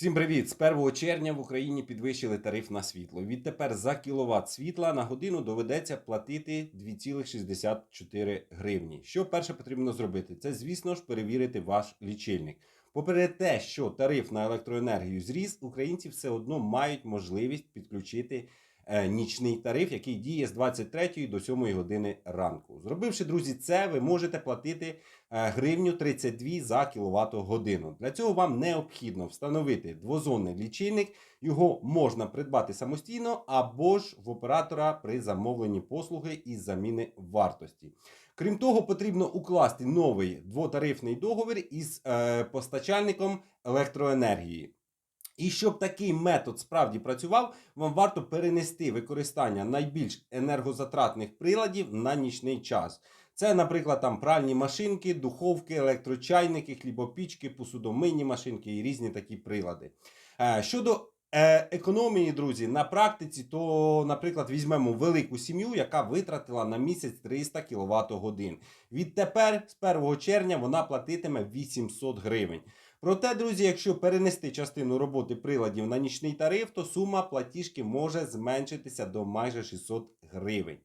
Всім привіт! З 1 червня в Україні підвищили тариф на світло. Відтепер за кіловат світла на годину доведеться платити 2,64 гривні. Що перше потрібно зробити? Це, звісно ж, перевірити ваш лічильник. Попри те, що тариф на електроенергію зріс, українці все одно мають можливість підключити нічний тариф, який діє з 23 до 7 години ранку. Зробивши, друзі, це, ви можете платити е, гривню 32 за кіловат годину. Для цього вам необхідно встановити двозонний лічильник. Його можна придбати самостійно або ж в оператора при замовленні послуги із заміни вартості. Крім того, потрібно укласти новий двотарифний договір із е, постачальником електроенергії. І щоб такий метод справді працював, вам варто перенести використання найбільш енергозатратних приладів на нічний час. Це, наприклад, там пральні машинки, духовки, електрочайники, хлібопічки, посудомийні машинки і різні такі прилади. Е, Щодо е, економії, друзі, на практиці, то, наприклад, візьмемо велику сім'ю, яка витратила на місяць 300 кВт годин. Відтепер, з 1 червня, вона платитиме 800 гривень. Проте, друзі, якщо перенести частину роботи приладів на нічний тариф, то сума платіжки може зменшитися до майже 600 гривень.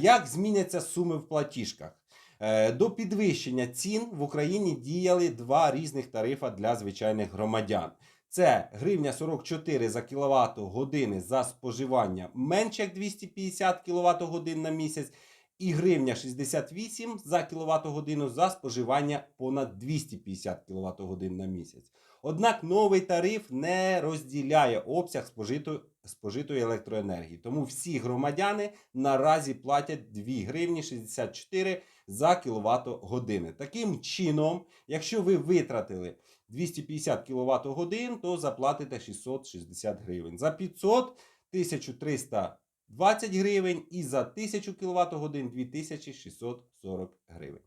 Як зміняться суми в платіжках? Е, До підвищення цін в Україні діяли два різних тарифа для звичайних громадян. Це гривня 44 за кіловат години за споживання менше як 250 кВт годин на місяць, і гривня 68 за кіловат годину за споживання понад 250 кВт годин на місяць. Однак новий тариф не розділяє обсяг спожитої, спожитої електроенергії. Тому всі громадяни наразі платять 2 гривні 64 за кіловат години. Таким чином, якщо ви витратили 250 кВт годин, то заплатите 660 гривень. За 500 1320 гривень і за 1000 кВт годин 2640 гривень.